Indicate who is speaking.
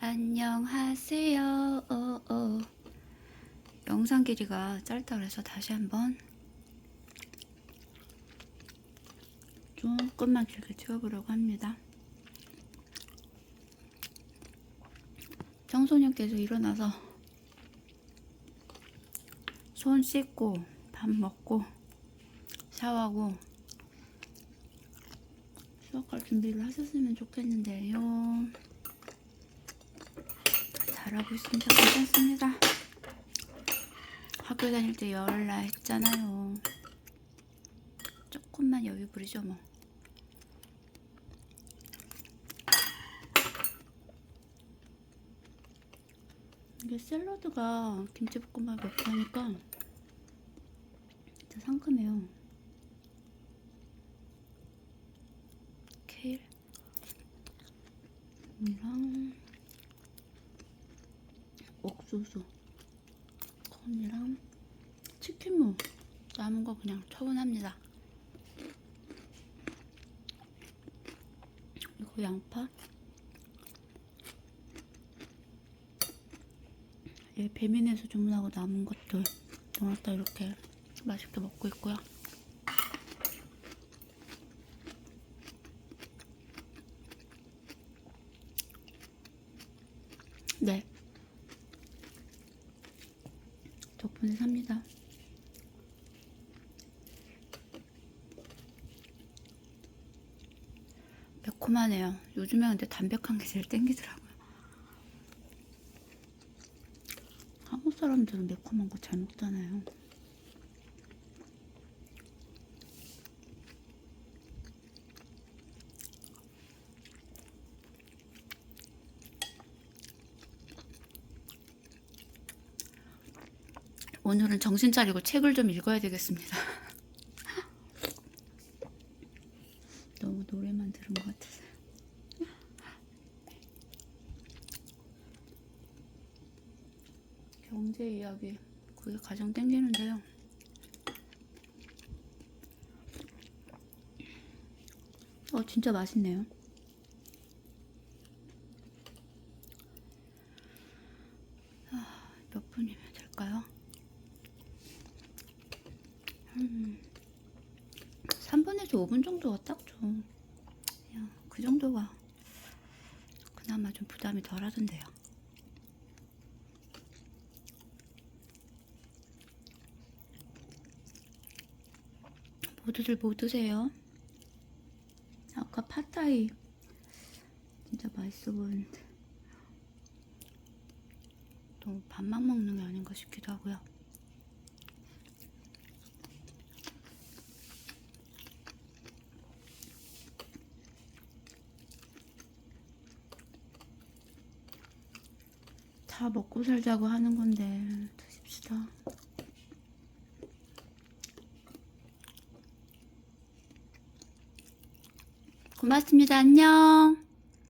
Speaker 1: 안녕하세요. 어, 어. 영상 길이가 짧다 그래서 다시 한번 조금만 길게 찍어보려고 합니다. 청소년께서 일어나서 손 씻고 밥 먹고 샤워하고 수업할 준비를 하셨으면 좋겠는데요. 잘하고 있으니까 괜찮습니다. 학교 다닐 때 열나 했잖아요. 조금만 여유 부리죠 뭐. 이게 샐러드가 김치볶음밥 먹고 하니까 진짜 상큼해요. 케일 이랑 옥수수 콘이랑 치킨무 남은 거 그냥 처분합니다. 그리고 양파 예, 배민에서 주문하고 남은 것들 넣었다 이렇게 맛있게 먹고 있고요. 네. 덕분에 삽니다. 매콤하네요. 요즘에 근데 담백한 게 제일 땡기더라고요. 한국 사람들은 매콤한 거 잘 먹잖아요. 오늘은 정신 차리고 책을 좀 읽어야 되겠습니다. 너무 노래만 들은 것 같아서. 경제 이야기 그게 가장 땡기는데요. 어 진짜 맛있네요. 아, 몇 분이면 될까요? 음, 3분에서 5분 정도가 딱 좀, 그 정도가 그나마 좀 부담이 덜 하던데요. 모두들 뭐 드세요? 아까 팟타이 진짜 맛있어 보이는데 또 밥만 먹는 게 아닌가 싶기도 하고요. 다 먹고 살자고 하는 건데 드십시다. 고맙습니다. 안녕.